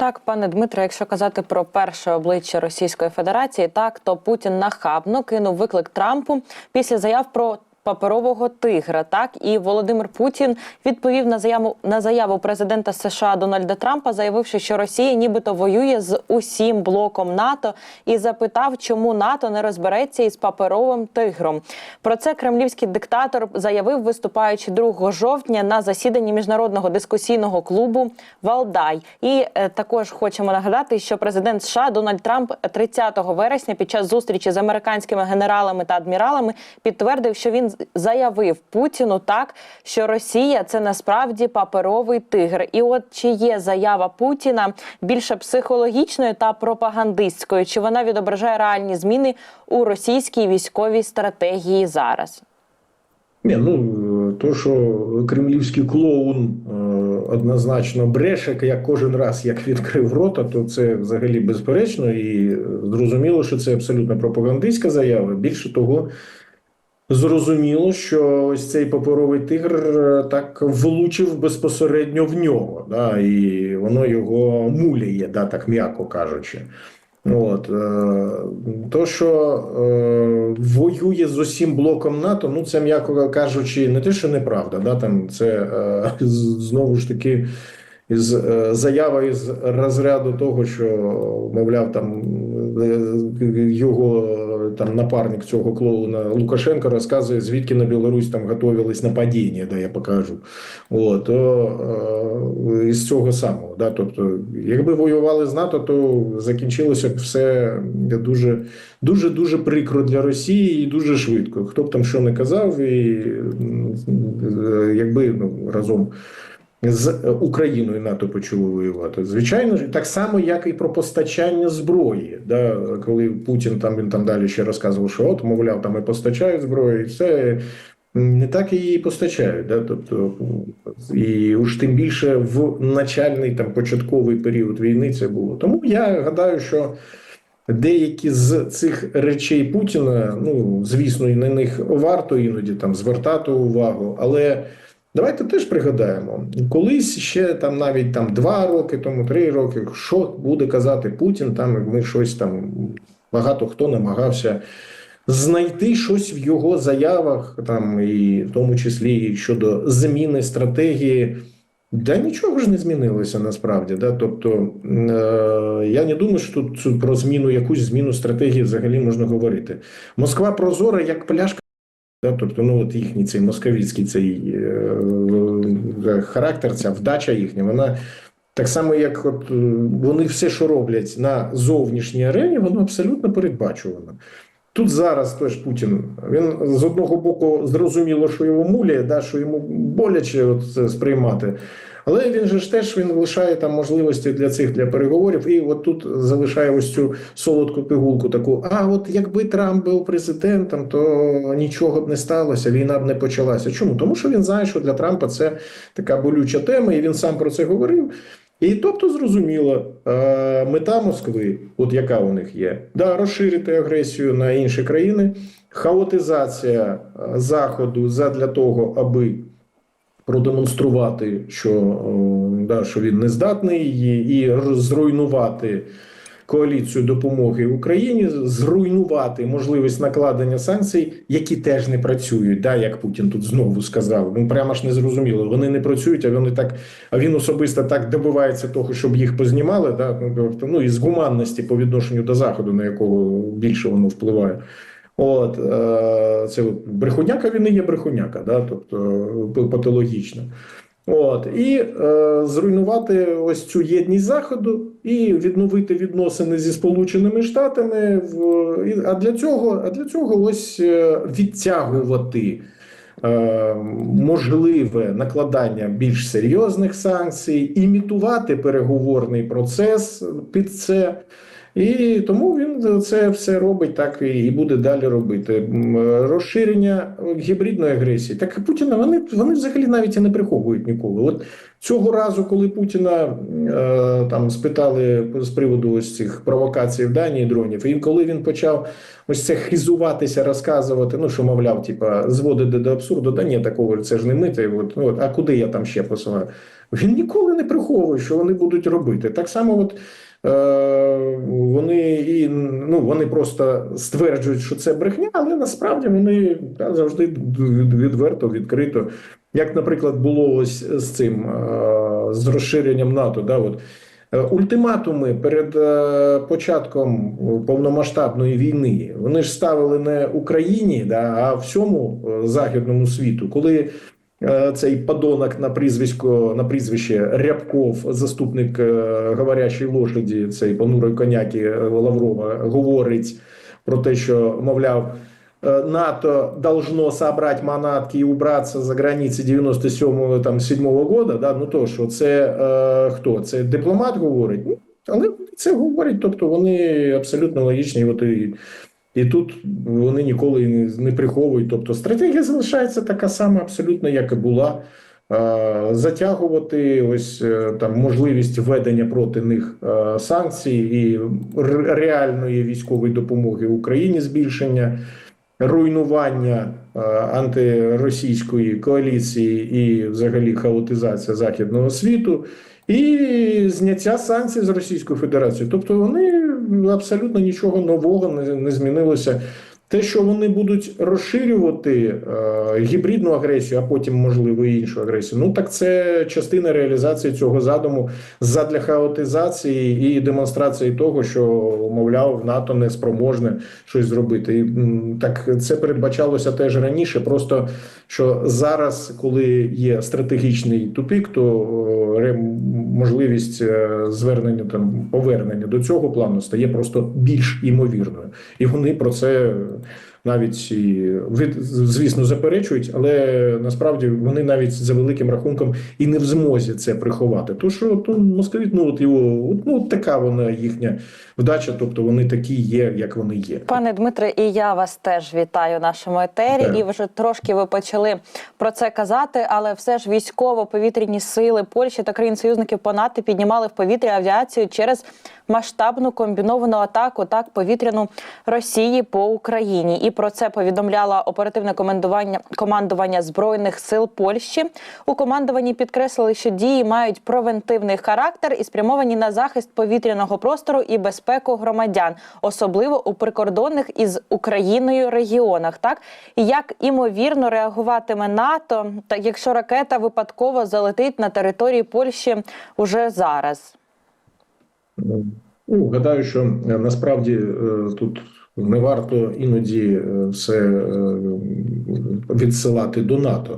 Так, пане Дмитро, якщо казати про перше обличчя Російської Федерації, так то Путін нахабно кинув виклик Трампу після заяв про паперового тигра. Так і Володимир Путін відповів на заяву на заяву президента США Дональда Трампа, заявивши, що Росія нібито воює з усім блоком НАТО, і запитав, чому НАТО не розбереться із паперовим тигром. Про це кремлівський диктатор заявив, виступаючи 2 жовтня на засіданні міжнародного дискусійного клубу Валдай. І е, також хочемо нагадати, що президент США Дональд Трамп 30 вересня під час зустрічі з американськими генералами та адміралами підтвердив, що він заявив Путіну так, що Росія це насправді паперовий тигр. І от чи є заява Путіна більше психологічною та пропагандистською? Чи вона відображає реальні зміни у російській військовій стратегії зараз? Ні, ну то, що кремлівський клоун е, однозначно бреше, як кожен раз як відкрив рота, то це взагалі безперечно і зрозуміло, що це абсолютно пропагандистська заява. Більше того, зрозуміло, що ось цей паперовий тигр е, так влучив безпосередньо в нього, да, і воно його муляє, да, так м'яко кажучи. От е, то, що е, воює з усім блоком НАТО, ну це м'яко кажучи, не те, що неправда, да там це знову ж таки із е, заява із розряду того, що мовляв, там е, його там напарник цього клоуна Лукашенко розказує, звідки на Білорусь там готувались нападіння, да я покажу. От то е, із цього самого, да, тобто, якби воювали з НАТО, то закінчилося б все дуже дуже дуже прикро для Росії і дуже швидко. Хто б там що не казав, і е, якби ну разом. З Україною НАТО почало воювати. Звичайно ж, так само, як і про постачання зброї. Да? Коли Путін там він там далі ще розказував, що от, мовляв, там і постачають зброю, і все не так її постачають. Да? Тобто, і уж тим більше в начальний там початковий період війни це було. Тому я гадаю, що. Деякі з цих речей Путіна, ну звісно, і на них варто іноді там звертати увагу, але давайте теж пригадаємо, колись ще там навіть там два роки тому, три роки, що буде казати Путін, там ми щось там багато хто намагався знайти щось в його заявах, там і в тому числі щодо зміни стратегії. Да нічого ж не змінилося насправді. Да? Тобто е, я не думаю, що тут про зміну, якусь зміну стратегії взагалі можна говорити. Москва прозора як пляшка. Да? Тобто, ну от їхній цей московіцький цей е, характер, ця вдача їхня, вона так само, як от е, вони все, що роблять на зовнішній арені, воно абсолютно передбачувано. Тут зараз теж Путін він з одного боку зрозуміло, що його муляє, да, що йому боляче от сприймати. Але він же ж теж він лишає там можливості для цих для переговорів, і от тут залишає ось цю солодку пігулку таку. А от якби Трамп був президентом, то нічого б не сталося, війна б не почалася. Чому? Тому що він знає, що для Трампа це така болюча тема, і він сам про це говорив. І тобто зрозуміло, е, мета Москви, от яка у них є, да, розширити агресію на інші країни, хаотизація е, заходу задля того, аби продемонструвати, що, да, що він не здатний і, зруйнувати коаліцію допомоги Україні, зруйнувати можливість накладення санкцій, які теж не працюють. Да, як Путін тут знову сказав. Ну прямо ж не зрозуміло. Вони не працюють, а вони так, а він особисто так добивається того, щоб їх познімали. Да, ну і з гуманності по відношенню до заходу, на якого більше воно впливає. От е, це брехуняка він і є брехуняка, да, тобто патологічно. От і е, зруйнувати ось цю єдність заходу і відновити відносини зі Сполученими Штатами. В а для цього, а для цього ось е, відтягувати е, можливе накладання більш серйозних санкцій, імітувати переговорний процес під це. І тому він це все робить так і буде далі робити. Розширення гібридної агресії. Так Путіна вони, вони взагалі навіть і не приховують ніколи. От цього разу, коли Путіна е, там спитали з приводу ось цих провокацій в Данії дронів, і коли він почав ось це хизуватися, розказувати, ну що мовляв, типа зводити до абсурду, да ні, такого це ж не ми, та й от, ну, от, а куди я там ще посилаю? Він ніколи не приховує, що вони будуть робити. Так само, от вони і ну вони просто стверджують, що це брехня, але насправді вони та, завжди від- відверто, відкрито. Як, наприклад, було ось з цим е, з розширенням НАТО, да, от. Е, Ультиматуми перед е, початком повномасштабної війни вони ж ставили не Україні, да, а всьому е, західному світу, коли е, цей подонок на прізвисько на прізвище Рябков, заступник е, говорячої лошаді, цей понурої коняки е, Лаврова, говорить про те, що мовляв. е, НАТО должно собрать манатки і убратися за границі 97-го там 7-го года. Да? Ну то що це е, хто? Це дипломат говорить? Але це говорять, тобто вони абсолютно логічні. От і, і тут вони ніколи не, не приховують. Тобто стратегія залишається така сама, абсолютно, як і була. Затягувати ось е, там можливість введення проти них е, санкцій і реальної військової допомоги Україні збільшення, руйнування е, антиросійської коаліції і взагалі хаотизація західного світу, і зняття санкцій з Російської Федерації. Тобто вони абсолютно нічого нового не, не змінилося. Те, що вони будуть розширювати е, гібридну агресію, а потім, можливо, і іншу агресію, ну так це частина реалізації цього задуму задля хаотизації і демонстрації того, що мовляв НАТО не спроможне щось зробити. І так це передбачалося теж раніше. Просто що зараз, коли є стратегічний тупік, то можливість е, звернення там повернення до цього плану стає просто більш імовірною, і вони про це навіть і від- звісно заперечують, але насправді вони навіть за великим рахунком і не в змозі це приховати. То що то московіт, ну от його ну така вона їхня вдача, тобто вони такі є, як вони є. Пане Дмитре, і я вас теж вітаю в нашому етері. Так. І вже трошки ви почали про це казати, але все ж військово-повітряні сили Польщі та країн-союзників по НАТО піднімали в повітря авіацію через масштабну комбіновану атаку так повітряну Росії по Україні. І про це повідомляло оперативне командування командування збройних сил Польщі. У командуванні підкреслили, що дії мають превентивний характер і спрямовані на захист повітряного простору і безпеку громадян, особливо у прикордонних із Україною регіонах. Так і як імовірно реагуватиме НАТО, так якщо ракета випадково залетить на території Польщі уже зараз. Ну, гадаю, що е, насправді е, тут не варто іноді е, все відсилати до НАТО.